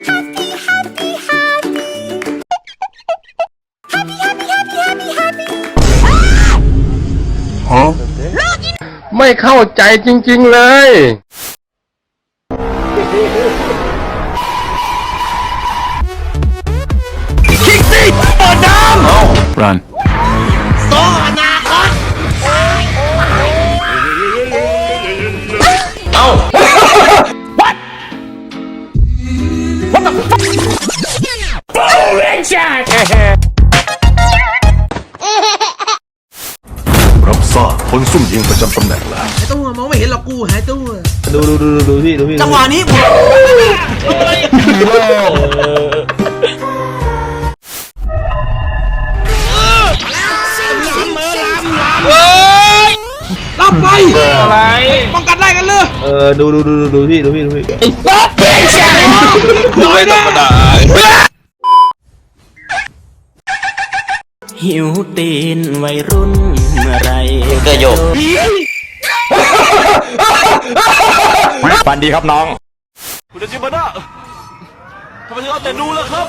ไม่เข้าใจจริง ๆ เลย Run. รับทราบพลซุ่มยิงประจำตำแหน่งแล้วหายตู้อะมองไม่เห็นหรอกกูหายตู้อะดูดูดูดูพี่ดูพี่จังหวะนี้ผมรับไปอะไรป้องกันได้กันเลยเออดูดูดูดูดูพี่ดูพี่ดูพี่ น้อยนะหิวตีนวัยรุ่นเมื่อไรเกอร์โยกปันดีครับน้อง คุณจิมานะทำไมถึงเอาแต่ดูล่ะครับ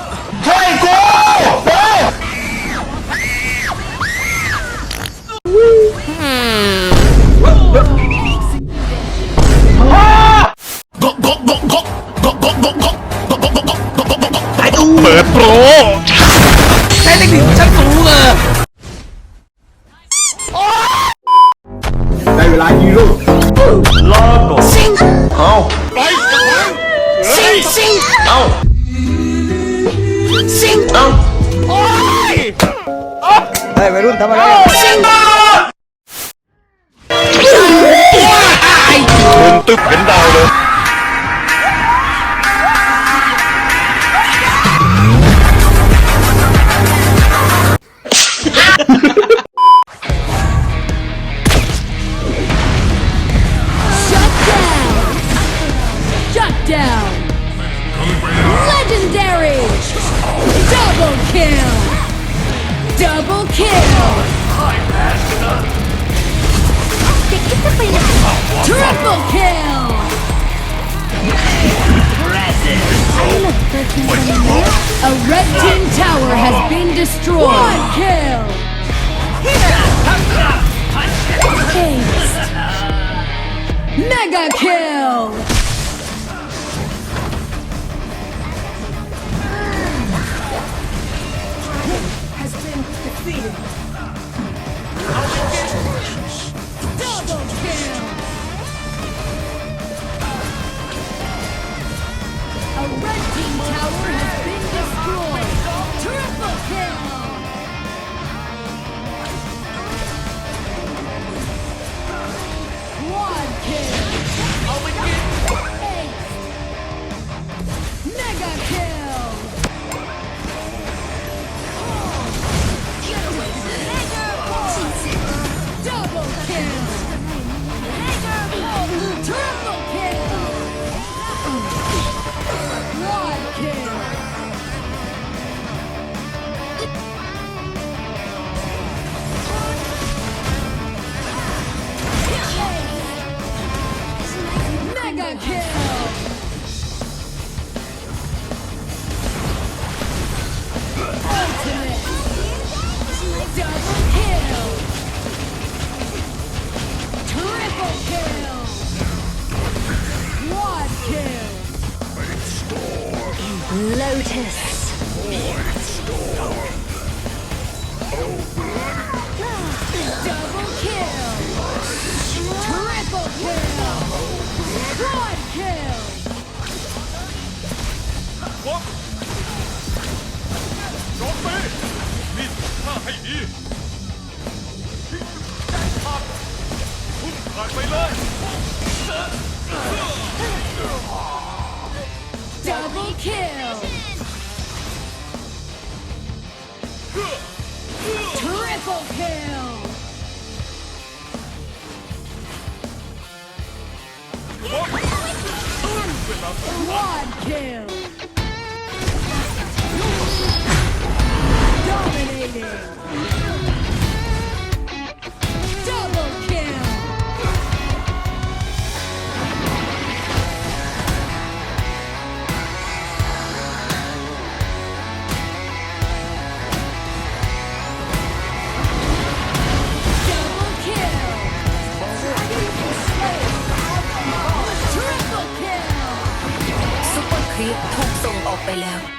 เปิดโปรใช้เทคนิคชั้นสูงเลยได้เวลาฮีโร่ลาโนซิงเอาไปซิงซิงเอาซิงเอาเฮ้ยวัยรุ่นทำอะไรมึงตึกเป็นดาวเลย Double kill! Triple kill! A red team tower has been destroyed. One kill! Ace. Mega kill! Defeated. Double kill! A red team tower has been destroyed. Triple kill! One kill! Double kill! Triple kill! Quad kill! Lotus! Double kill! Triple kill! Quad kill! ถ้ พุ่งผ่านไปเลย Double kill! Triple kill! Quad kill! Lightning. Double kill. Double kill. Triple kill. ซุปเปอร์คลิปถูกส่งออกไปแล้ว